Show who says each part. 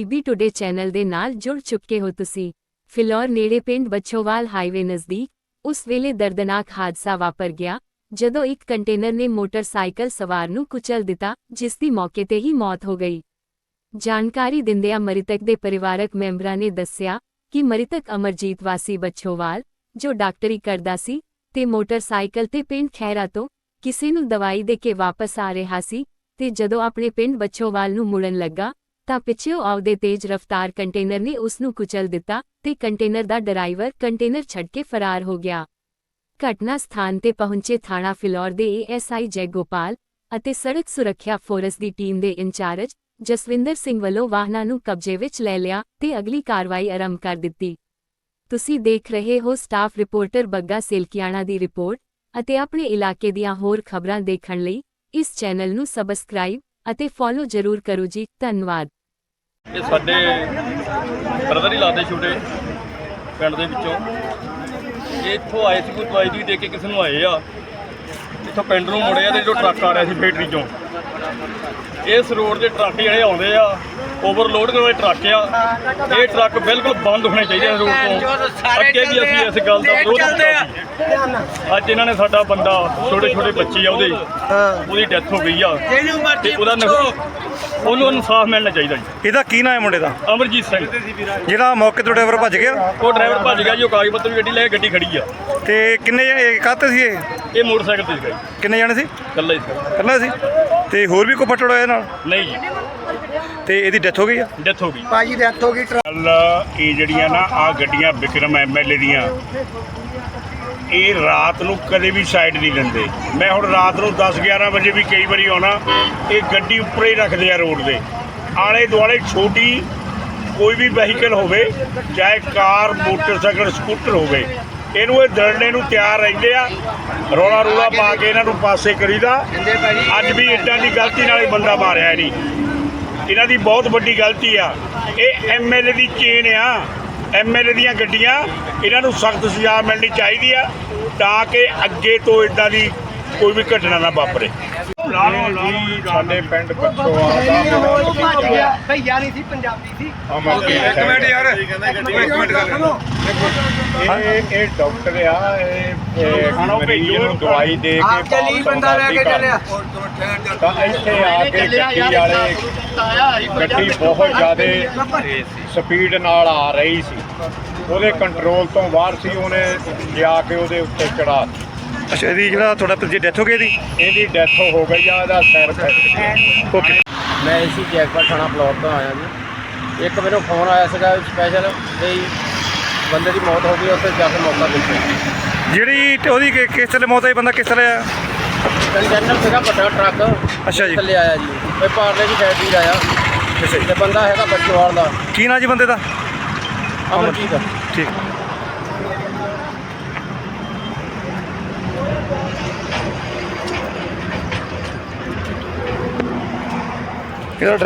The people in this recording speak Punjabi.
Speaker 1: ਪੀਬੀ ਟੁਡੇ ਚੈਨਲ ਦੇ ਨਾਲ ਜੁੜ ਚੁੱਕੇ ਹੋ ਤੁਸੀਂ। ਫਿਲੌਰ ਨੇੜੇ ਪਿੰਡ ਬੱਛੋਵਾਲ ਹਾਈਵੇ ਨਜ਼ਦੀਕ ਉਸ ਵੇਲੇ ਦਰਦਨਾਕ ਹਾਦਸਾ ਵਾਪਰ ਗਿਆ, ਜਦੋਂ ਇੱਕ ਕੰਟੇਨਰ ਨੇ ਮੋਟਰਸਾਈਕਲ ਸਵਾਰ ਨੂੰ ਕੁਚਲ ਦਿੱਤਾ, ਜਿਸ ਦੀ ਮੌਕੇ ਤੇ ਹੀ ਮੌਤ ਹੋ ਗਈ। ਜਾਣਕਾਰੀ ਦਿੰਦਿਆਂ ਮ੍ਰਿਤਕ ਦੇ ਪਰਿਵਾਰਕ ਮੈਂਬਰਾਂ ਨੇ ਦੱਸਿਆ ਕਿ ਮ੍ਰਿਤਕ ਅਮਰਜੀਤ ਵਾਸੀ ਬੱਛੋਵਾਲ, ਜੋ ਡਾਕਟਰੀ ਕਰਦਾ ਸੀ ਤੇ ਮੋਟਰਸਾਈਕਲ ਤੇ ਪਿੰਡ ਖੈਰਾ ਤੋਂ ਕਿਸੇ ਨੂੰ ਦਵਾਈ ਦੇ ਕੇ ਵਾਪਸ ਆ ਰਿਹਾ ਸੀ, ਤੇ ਜਦੋਂ ਆਪਣੇ ਪਿੰਡ ਬੱਛੋਵਾਲ ਨੂੰ ਮੁੜਨ ਲੱਗਾ ਤਾਂ ਪਿੱਛੇੋਂ ਆਉਂਦੇ ਤੇਜ਼ ਰਫ਼ਤਾਰ ਕੰਟੇਨਰ ਨੇ ਉਸ ਨੂੰ ਕੁਚਲ ਦਿੱਤਾ ਤੇ ਕੰਟੇਨਰ ਦਾ ਡਰਾਈਵਰ ਕੰਟੇਨਰ ਛੱਡ ਕੇ ਫਰਾਰ ਹੋ ਗਿਆ। ਘਟਨਾ ਸਥਾਨ ਤੇ ਪਹੁੰਚੇ ਥਾਣਾ ਫਿਲੌਰ ਦੇ ਏਐਸਆਈ ਜੈ ਗੋਪਾਲ ਅਤੇ ਸੜਕ ਸੁਰੱਖਿਆ ਫੋਰਸ ਦੀ ਟੀਮ ਦੇ ਇੰਚਾਰਜ ਜਸਵਿੰਦਰ ਸਿੰਘ ਵੱਲੋਂ ਵਾਹਨਾਂ ਨੂੰ ਕਬਜ਼ੇ ਵਿੱਚ ਲੈ ਲਿਆ ਤੇ ਅਗਲੀ ਕਾਰਵਾਈ ਆਰੰਭ ਕਰ ਦਿੱਤੀ। ਤੁਸੀਂ ਦੇਖ ਰਹੇ ਹੋ ਸਟਾਫ ਰਿਪੋਰਟਰ ਬੱਗਾ ਸੇਲਕਿਆਣਾ ਦੀ ਰਿਪੋਰਟ ਅਤੇ ਆਪਣੇ ਇਲਾਕੇ ਦੀਆਂ ਹੋਰ ਖਬਰਾਂ ਦੇਖਣ ਲਈ ਇਸ ਚੈਨਲ ਨੂੰ ਸਬਸਕ੍ਰਾਈਬ ਅਤੇ ਫੋਲੋ ਜ਼ਰੂਰ ਕਰੋ ਜੀ, ਧੰਨਵਾਦ।
Speaker 2: ਇਹ ਸਾਡੇ ਬ੍ਰਦਰ ਹੀ ਲਾਦੇ ਛੋਟੇ ਪਿੰਡ ਦੇ ਵਿੱਚੋਂ। ਇਹ ਇੱਥੋਂ ਆਏ ਸੀ ਕੋਈ ਦਵਾਈ ਦੀ ਦੇ ਕੇ ਕਿਸੇ ਨੂੰ ਆਏ ਆ। ਇੱਥੋਂ ਪਿੰਡ ਨੂੰ ਮੁੜੇ ਆ ਤੇ ਜੋ ਟਰੱਕ ਆ ਰਿਹਾ ਸੀ ਫੈਕਟਰੀ ਚੋਂ। ਇਸ ਰੋਡ ਦੇ ਟਰੱਕ ਜਿਹੜੇ ਆਉਂਦੇ ਆ ਓਵਰਲੋਡ ਵਾਲੇ ਟਰੱਕ ਆ। ਇਹ ਟਰੱਕ ਬਿਲਕੁਲ ਬੰਦ ਹੋਣੇ ਚਾਹੀਦੇ ਆ ਰੋਡ ਤੋਂ। ਅੱਗੇ ਵੀ ਅਸੀਂ ਇਸ ਗੱਲ ਦਾ ਵਿਰੋਧ ਸੀ। ਅੱਜ ਇਹਨਾਂ ਨੇ ਸਾਡਾ ਬੰਦਾ ਛੋਟੇ ਛੋਟੇ ਬੱਚੇ ਆ ਉਹਦੇ ਉਹਦੀ ਡੈਥ ਹੋ ਗਈ ਆ। ਤੇ ਉਹਦਾ ਉਹਨੂੰ ਇਨਸਾਫ ਮਿਲਣਾ ਚਾਹੀਦਾ ਜੀ।
Speaker 3: ਇਹਦਾ ਕੀ ਨਾਂ ਹੈ ਮੁੰਡੇ ਦਾ?
Speaker 2: ਅਮਰਜੀਤ ਸਿੰਘ।
Speaker 3: ਜਿਹੜਾ ਮੌਕੇ ਤੋਂ ਡਰਾਈਵਰ ਭੱਜ ਗਿਆ?
Speaker 2: ਉਹ ਡਰਾਈਵਰ ਭੱਜ ਗਿਆ ਜੀ ਉਹ ਕਾਗਜ਼ ਪੱਤਰ ਵੀ ਗੱਡੀ ਲੈ ਕੇ ਗੱਡੀ ਖੜੀ ਆ।
Speaker 3: ਤੇ ਕਿੰਨੇ ਕਾਹਤੇ ਸੀ ਇਹ?
Speaker 2: ਇਹ ਮੋਟਰਸਾਈਕਲ ਤੇ ਸੀਗਾ ਜੀ।
Speaker 3: ਕਿੰਨੇ ਜਣੇ ਸੀ?
Speaker 2: ਇਕੱਲਾ ਹੀ ਸੀ
Speaker 3: ਇਕੱਲਾ ਸੀ? ਤੇ ਹੋਰ ਵੀ ਕੋਈ ਫੱਟੜ ਹੋਇਆ ਨਾਲ?
Speaker 2: ਨਹੀਂ ਜੀ।
Speaker 3: ਤੇ ਇਹਦੀ ਡੈਥ ਹੋ ਗਈ ਆ?
Speaker 2: ਡੈਥ ਹੋ ਗਈ।
Speaker 4: ਭਾਜੀ ਡੈਥ ਹੋ ਗਈ।
Speaker 5: ਕੱਲ ਇਹ ਜਿਹੜੀਆਂ ਨਾ ਆ ਗੱਡੀਆਂ ਵਿਕਰਮ ਐਮਐਲਏ ਦੀਆਂ। ਇਹ ਰਾਤ ਨੂੰ ਕਦੇ ਵੀ ਸਾਈਡ ਨਹੀਂ ਦਿੰਦੇ। ਮੈਂ ਹੁਣ ਰਾਤ ਨੂੰ 10 11 ਵਜੇ ਵੀ ਕਈ ਵਾਰੀ ਆਉਣਾ, ਇਹ ਗੱਡੀ ਉੱਪਰ ਹੀ ਰੱਖਦੇ ਆ ਰੋਡ ਦੇ। ਆਲੇ ਦੁਆਲੇ ਛੋਟੀ ਕੋਈ ਵੀ ਵਹੀਕਲ ਹੋਵੇ, ਚਾਹੇ ਕਾਰ, ਮੋਟਰਸਾਈਕਲ, ਸਕੂਟਰ ਹੋਵੇ, ਇਹਨੂੰ ਇਹ ਦਰੜਨੇ ਨੂੰ ਤਿਆਰ ਰਹਿੰਦੇ ਆ। ਰੋਲਾ ਰੋਲਾ ਪਾ ਕੇ ਇਹਨਾਂ ਨੂੰ ਪਾਸੇ ਕਰੀਦਾ। ਅੱਜ ਵੀ ਇੱਦਾਂ ਦੀ ਗਲਤੀ ਨਾਲ ਹੀ ਬੰਦਾ ਮਾਰਿਆ ਨਹੀਂ ਇਹਨਾਂ ਦੀ ਬਹੁਤ ਵੱਡੀ ਗਲਤੀ ਆ। ਇਹ ਐਮਐਲਏ ਦੀ ਚੇਨ ਆ। ਐਮਐਲਏ ਦੀਆਂ ਗੱਡੀਆਂ, ਇਹਨਾਂ ਨੂੰ ਸਖਤ ਸਜ਼ਾ ਮਿਲਣੀ ਚਾਹੀਦੀ ਆ, ਤਾਂ ਕਿ ਅੱਗੇ ਤੋਂ ਇਦਾਂ ਦੀ ਕੋਈ ਵੀ ਘਟਨਾ ਨਾ ਵਾਪਰੇ। ਸਾਡੇ ਪਿੰਡ ਪੱਛੋਆ ਦਾ
Speaker 4: ਭਈਆ ਨਹੀਂ ਸੀ ਪੰਜਾਬੀ ਸੀ।
Speaker 5: ਇੱਕ ਮਿੰਟ ਯਾਰ। ਇੱਕ ਮਿੰਟ ਇਹ ਇਹ ਡਾਕਟਰ ਆ ਇਹ ਇਹ ਮਰੀਜ਼ ਨੂੰ ਦਵਾਈ ਦੇ ਕੇ
Speaker 4: ਆਪ ਚਲੀ ਬੰਦਾ ਲੈ ਕੇ ਚੱਲਿਆ।
Speaker 5: ਤਾਂ ਇੱਥੇ ਆ ਕੇ ਗੱਡੀ ਵਾਲੇ ਗੱਡੀ ਬਹੁਤ ਜ਼ਿਆਦਾ ਸਪੀਡ ਨਾਲ ਆ ਰਹੀ ਸੀ। ਉਹਦੇ ਕੰਟਰੋਲ ਤੋਂ ਬਾਹਰ ਸੀ ਉਹਨੇ ਜਾ ਕੇ ਉਹਦੇ ਉੱਤੇ ਚੜਾ
Speaker 3: ਅੱਛਾ ਇਹਦੀ ਜਿਹੜਾ ਤੁਹਾਡਾ ਜੀ ਡੈਥ ਹੋ ਗਈ ਇਹਦੀ?
Speaker 5: ਇਹਦੀ ਡੈਥ ਹੋ ਗਈ ਆ ਇਹਦਾ ਸਿਰ ਫੈਕਟ
Speaker 3: ਓਕੇ
Speaker 6: ਮੈਂ ਇਸੀ ਜੈਕਪਾ ਥਾਣਾ ਫਲੋਰ ਤੋਂ ਆਇਆ ਜੀ। ਇੱਕ ਮੈਨੂੰ ਫੋਨ ਆਇਆ ਸੀਗਾ ਸਪੈਸ਼ਲ ਤੇ ਬੰਦੇ ਦੀ ਮੌਤ ਹੋ ਗਈ ਉੱਥੇ ਜਾ ਕੇ ਮੌਕਾ ਦੇਖਿਆ।
Speaker 3: ਜਿਹੜੀ ਉਹਦੀ ਕਿ- ਕਿਸ ਤਰ੍ਹਾਂ ਮੌਤ ਹੋਈ ਬੰਦਾ ਕਿਸ ਤਰ੍ਹਾਂ ਆ
Speaker 6: ਕੰਟੇਨਰ ਸੀਗਾ ਵੱਡਾ ਟਰੱਕ।
Speaker 3: ਅੱਛਾ ਜੀ।
Speaker 6: ਥੱਲੇ ਆਇਆ ਜੀ। ਇਹ ਪਾਰਲੇ ਦੀ ਫੈਕਟਰੀ ਆਇਆ।
Speaker 3: ਅੱਛਾ ਜੀ।
Speaker 6: ਤੇ ਬੰਦਾ ਹੈਗਾ ਬੱਚੋਵਾਲ ਦਾ।
Speaker 3: ਕੀ ਨਾਂ ਜੀ ਬੰਦੇ ਦਾ?
Speaker 6: ਅਮਰਜੀਤ।
Speaker 3: ਠੀਕ। Quiero el